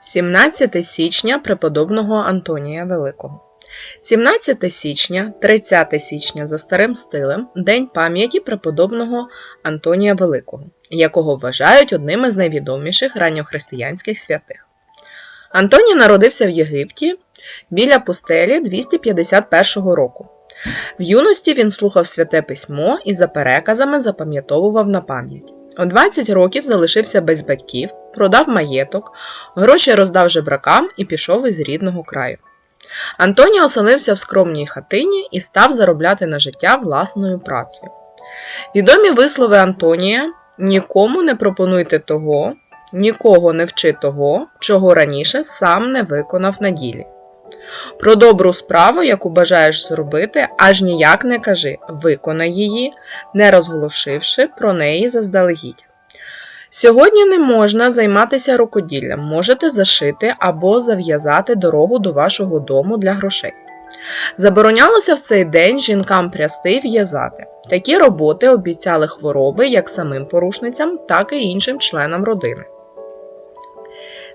17 січня преподобного Антонія Великого. 17 січня, 30 січня за старим стилем День пам'яті преподобного Антонія Великого, якого вважають одним із найвідоміших ранньохристиянських святих. Антоній народився в Єгипті біля пустелі 251 року. В юності він слухав святе письмо і за переказами запам'ятовував на пам'ять. У 20 років залишився без батьків, продав маєток, гроші роздав жебракам і пішов із рідного краю. Антоній оселився в скромній хатині і став заробляти на життя власною працею. Відомі вислови Антонія нікому не пропонуйте того, нікого не вчи того, чого раніше сам не виконав на ділі. Про добру справу, яку бажаєш зробити, аж ніяк не кажи, виконай її, не розголошивши про неї заздалегідь. Сьогодні не можна займатися рукоділлям, можете зашити або зав'язати дорогу до вашого дому для грошей. Заборонялося в цей день жінкам прясти і в'язати. Такі роботи обіцяли хвороби як самим порушницям, так і іншим членам родини.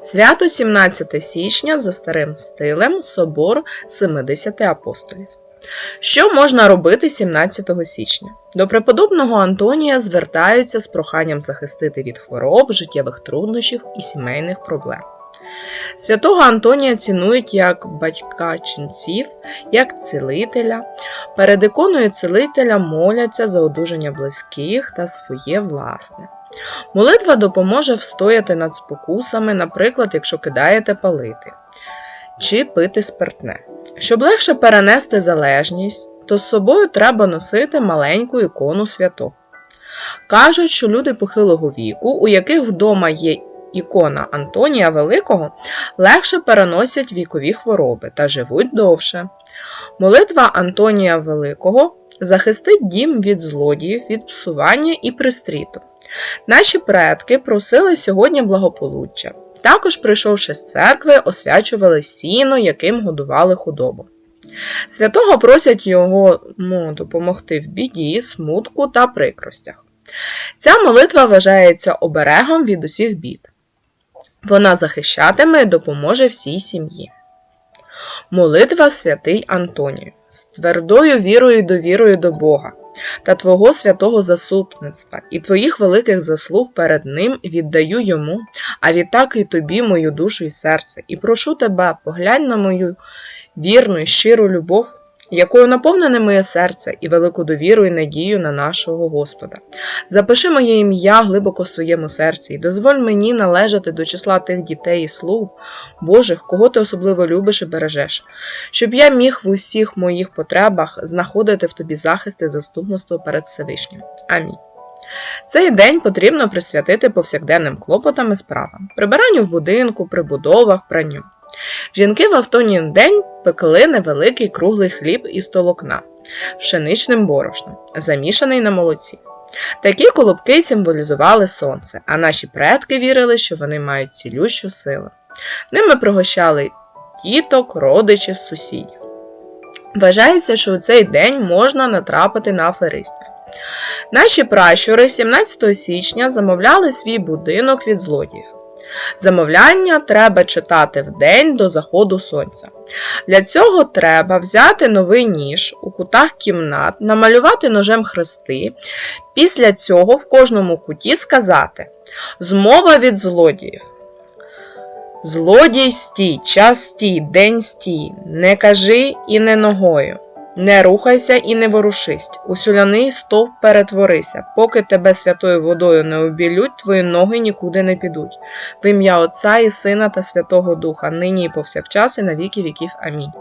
Свято 17 січня за старим стилем Собор 70 апостолів. Що можна робити 17 січня? До преподобного Антонія звертаються з проханням захистити від хвороб, життєвих труднощів і сімейних проблем. Святого Антонія цінують як батька ченців, як цілителя. Перед іконою цілителя моляться за одужання близьких та своє власне. Молитва допоможе встояти над спокусами, наприклад, якщо кидаєте палити чи пити спиртне. Щоб легше перенести залежність, то з собою треба носити маленьку ікону святого. Кажуть, що люди похилого віку, у яких вдома є ікона Антонія Великого, легше переносять вікові хвороби та живуть довше. Молитва Антонія Великого захистить дім від злодіїв, від псування і пристріту. Наші предки просили сьогодні благополуччя. Також, прийшовши з церкви, освячували сіно, яким годували худобу. Святого просять йому допомогти в біді, смутку та прикростях. Ця молитва вважається оберегом від усіх бід. Вона захищатиме і допоможе всій сім'ї. Молитва святий Антонію з твердою вірою і довірою до Бога та Твого святого заступництва і Твоїх великих заслуг перед Ним віддаю йому, а відтак і тобі мою душу і серце, і прошу тебе, поглянь на мою вірну і щиру любов, якою наповнене моє серце і велику довіру і надію на нашого Господа. Запиши моє ім'я глибоко в своєму серці, і дозволь мені належати до числа тих дітей і слуг Божих, кого ти особливо любиш і бережеш, щоб я міг в усіх моїх потребах знаходити в тобі захист і заступництво перед Всевишнім. Амінь. Цей день потрібно присвятити повсякденним клопотам і справам, прибиранню в будинку, прибудовах, пранню. Жінки в автонін день пекли невеликий круглий хліб із толокна, пшеничним борошном, замішаний на молоці. Такі колобки символізували сонце, а наші предки вірили, що вони мають цілющу силу. Ними пригощали тіток, родичів, сусідів. Вважається, що у цей день можна натрапити на аферистів. Наші пращури 17 січня замовляли свій будинок від злодіїв. Замовляння треба читати в день до заходу сонця. Для цього треба взяти новий ніж у кутах кімнат, намалювати ножем хрести. Після цього в кожному куті сказати Змова від злодіїв. Злодій стій, час стій, день стій, не кажи і не ногою. Не рухайся і не ворушись, у соляний стовп перетворися, поки тебе святою водою не обілють, твої ноги нікуди не підуть. В ім'я Отця і Сина та Святого Духа, нині і повсякчас, і на віки віків. Амінь.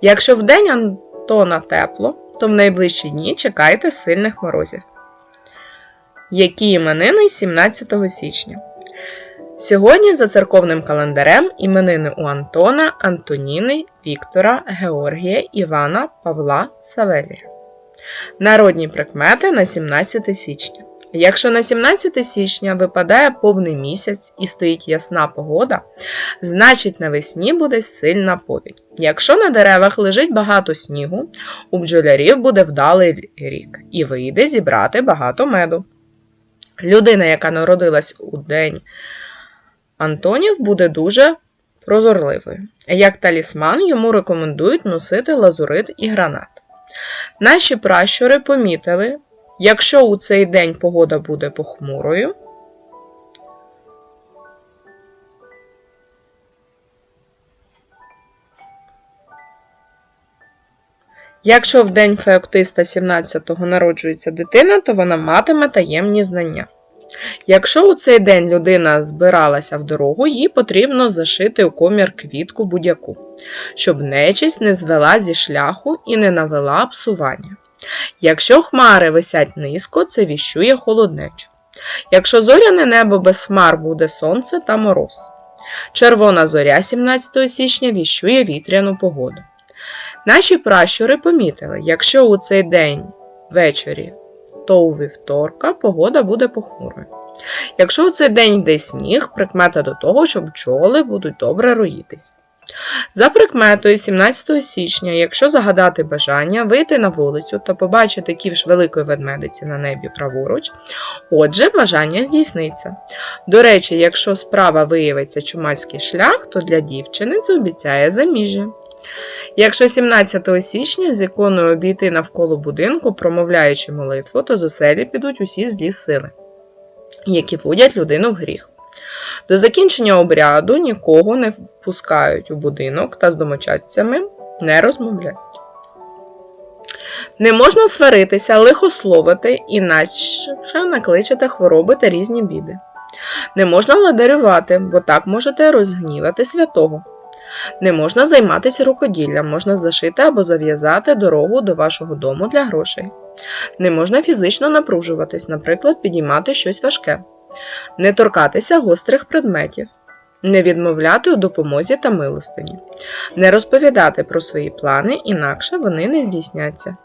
Якщо вдень Антона тепло, то в найближчі дні чекайте сильних морозів. Які іменини 17 січня. Сьогодні за церковним календарем іменини у Антона, Антоніни, Віктора, Георгія, Івана, Павла, Савелія. Народні прикмети на 17 січня. Якщо на 17 січня випадає повний місяць і стоїть ясна погода, значить навесні буде сильна повінь. Якщо на деревах лежить багато снігу, у бджолярів буде вдалий рік і вийде зібрати багато меду. Людина, яка народилась у день Антонів буде дуже прозорливою. Як талісман йому рекомендують носити лазурит і гранат. Наші пращури помітили, якщо у цей день погода буде похмурою, Якщо в день феоктиста 17-го народжується дитина, то вона матиме таємні знання. Якщо у цей день людина збиралася в дорогу, їй потрібно зашити у комір квітку будь-яку, щоб нечисть не звела зі шляху і не навела псування. Якщо хмари висять низько, це віщує холоднечу. Якщо зоряне небо без хмар буде сонце та мороз. Червона зоря 17 січня віщує вітряну погоду. Наші пращури помітили, якщо у цей день ввечері то у вівторка погода буде похмурою. Якщо у цей день йде сніг, прикмета до того, що бджоли будуть добре роїтись. За прикметою 17 січня, якщо загадати бажання, вийти на вулицю та побачити ківш великої ведмедиці на небі праворуч, отже, бажання здійсниться. До речі, якщо справа виявиться чумацький шлях, то для дівчини це обіцяє заміжжя. Якщо 17 січня з іконою обійти навколо будинку, промовляючи молитву, то з підуть усі злі сили, які водять людину в гріх. До закінчення обряду нікого не впускають у будинок та з домочадцями не розмовляють. Не можна сваритися, лихословити, іначе накличете хвороби та різні біди. Не можна ладарювати, бо так можете розгнівати святого. Не можна займатися рукоділлям, можна зашити або зав'язати дорогу до вашого дому для грошей. Не можна фізично напружуватись, наприклад, підіймати щось важке, не торкатися гострих предметів, не відмовляти у допомозі та милостині, не розповідати про свої плани, інакше вони не здійсняться.